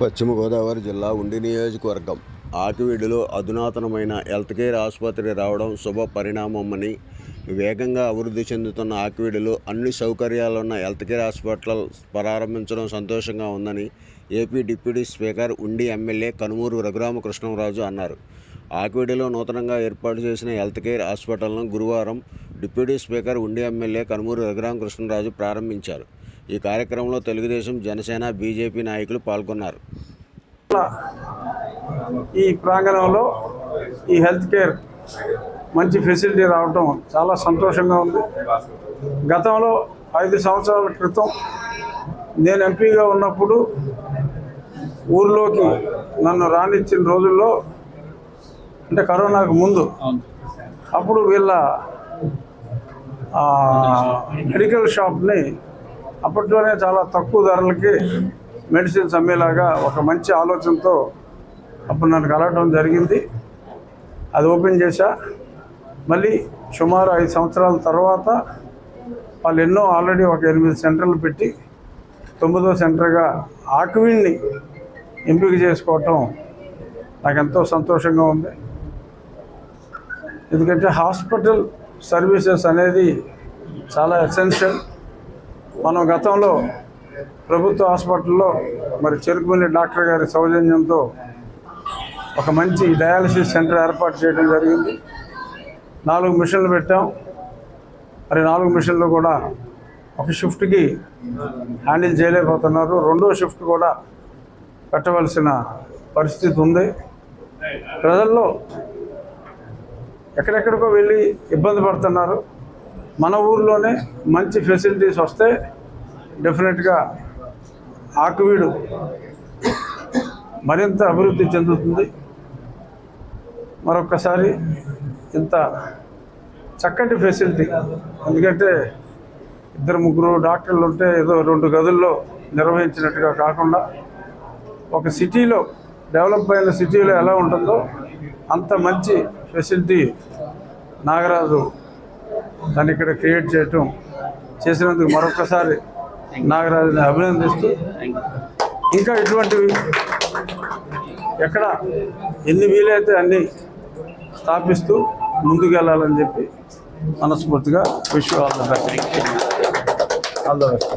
పశ్చిమ గోదావరి జిల్లా ఉండి నియోజకవర్గం. ఆకివీడులో అధునాతనమైన హెల్త్ కేర్ ఆసుపత్రి రావడం శుభ పరిణామమని వేగంగా అభివృద్ధి చెందుతున్న ఆకివీడులో అన్ని సౌకర్యాలున్న హెల్త్ కేర్ హాస్పిటల్ ప్రారంభించడం సంతోషంగా ఉందని AP deputy speaker Undi MLA Kanumuru Raghuramakrishnaraju అన్నారు. ఆకివీడులో నూతనంగా ఏర్పాటు చేసిన హెల్త్ కేర్ హాస్పిటల్ను గురువారం deputy speaker Undi MLA Kanumuru Raghuramakrishnaraju ప్రారంభించారు. ఈ కార్యక్రమంలో తెలుగుదేశం జనసేన బీజేపీ నాయకులు పాల్గొన్నారు. ఈ ప్రాంగణంలో ఈ హెల్త్ కేర్ మంచి ఫెసిలిటీ రావటం చాలా సంతోషంగా ఉంది. గతంలో ఐదు సంవత్సరాల క్రితం నేను ఎంపీగా ఉన్నప్పుడు ఊర్లోకి నన్ను రానిచ్చిన రోజుల్లో అంటే కరోనాకు ముందు అప్పుడు వీళ్ళ మెడికల్ షాప్ని అప్పట్లోనే చాలా తక్కువ ధరలకి మెడిసిన్స్ అమ్మేలాగా ఒక మంచి ఆలోచనతో అప్పుడు నన్ను కలవటం జరిగింది. అది ఓపెన్ చేశా. మళ్ళీ సుమారు ఐదు సంవత్సరాల తర్వాత వాళ్ళు ఎన్నో ఆల్రెడీ ఒక ఎనిమిది సెంటర్లు పెట్టి తొమ్మిదో సెంటర్గా ఆక్విన్ని ఎంపిక చేసుకోవటం నాకు ఎంతో సంతోషంగా ఉంది. ఎందుకంటే హాస్పిటల్ సర్వీసెస్ అనేది చాలా ఎసెన్షియల్. మనం గతంలో ప్రభుత్వ హాస్పిటల్లో మరి చెరుకుమల్లి డాక్టర్ గారి సౌజన్యంతో ఒక మంచి డయాలసిస్ సెంటర్ ఏర్పాటు చేయడం జరిగింది. నాలుగు మిషన్లు పెట్టాం. మరి నాలుగు మిషన్లు కూడా ఒక షిఫ్ట్కి హ్యాండిల్ చేయలేకపోతున్నారు. రెండో షిఫ్ట్ కూడా పెట్టవలసిన పరిస్థితి ఉంది. ప్రజల్లో ఎక్కడెక్కడికో వెళ్ళి ఇబ్బంది పడుతున్నారు. మన ఊర్లోనే మంచి ఫెసిలిటీస్ వస్తే డెఫినెట్గా ఆకువీడు మరింత అభివృద్ధి చెందుతుంది. మరొక్కసారి ఇంత చక్కటి ఫెసిలిటీ ఎందుకంటే ఇద్దరు ముగ్గురు డాక్టర్లు ఉంటే ఏదో రెండు గదుల్లో నిర్వహించినట్టుగా కాకుండా ఒక సిటీలో డెవలప్ అయిన సిటీలో ఎలా ఉంటుందో అంత మంచి ఫెసిలిటీ నాగరాజు దాన్ని ఇక్కడ క్రియేట్ చేయటం చేసినందుకు మరొకసారి నాగరాజుని అభినందిస్తూ ఇంకా ఇటువంటివి ఎక్కడ ఎన్ని వీలైతే అన్ని స్థాపిస్తూ ముందుకు వెళ్ళాలని చెప్పి మనస్ఫూర్తిగా wish all the best. All the best.